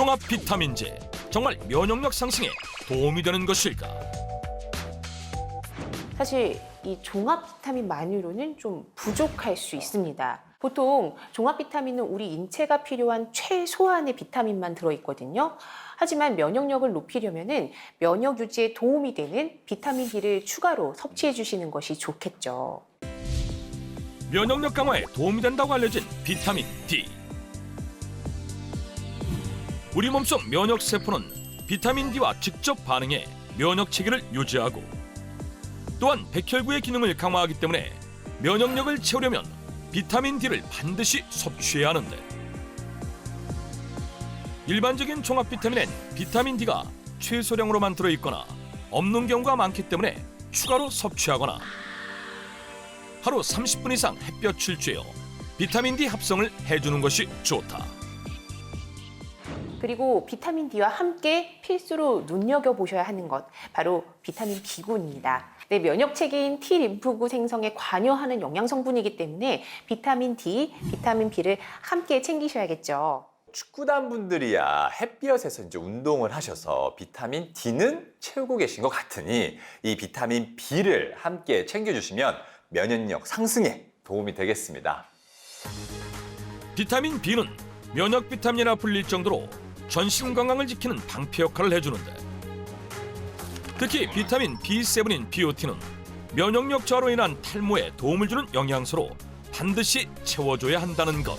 종합 비타민제 정말 면역력 상승에 도움이 되는 것일까? 사실 이 종합 비타민만으로는 좀 부족할 수 있습니다. 보통 종합 비타민은 우리 인체가 필요한 최소한의 비타민만 들어있거든요. 하지만 면역력을 높이려면은 면역 유지에 도움이 되는 비타민 D를 추가로 섭취해 주시는 것이 좋겠죠. 면역력 강화에 도움이 된다고 알려진 비타민 D. 우리 몸속 면역 세포는 비타민 D와 직접 반응해 면역 체계를 유지하고 또한 백혈구의 기능을 강화하기 때문에 면역력을 채우려면 비타민 D를 반드시 섭취해야 하는데 일반적인 종합 비타민엔 비타민 D가 최소량으로만 들어 있거나 없는 경우가 많기 때문에 추가로 섭취하거나 하루 30분 이상 햇볕을 쬐어 비타민 D 합성을 해주는 것이 좋다. 그리고 비타민 D와 함께 필수로 눈여겨보셔야 하는 것, 바로 비타민 B군입니다. 내 면역 체계인 T 림프구 생성에 관여하는 영양 성분이기 때문에 비타민 D, 비타민 B를 함께 챙기셔야겠죠. 축구단 분들이야 햇볕에서 이제 운동을 하셔서 비타민 D는 채우고 계신 것 같으니 이 비타민 B를 함께 챙겨주시면 면역력 상승에 도움이 되겠습니다. 비타민 B는 면역 비타민이라 불릴 정도로 전신 건강을 지키는 방패 역할을 해주는데 특히 비타민 B7인 비오틴은 면역력 저하로 인한 탈모에 도움을 주는 영양소로 반드시 채워줘야 한다는 것.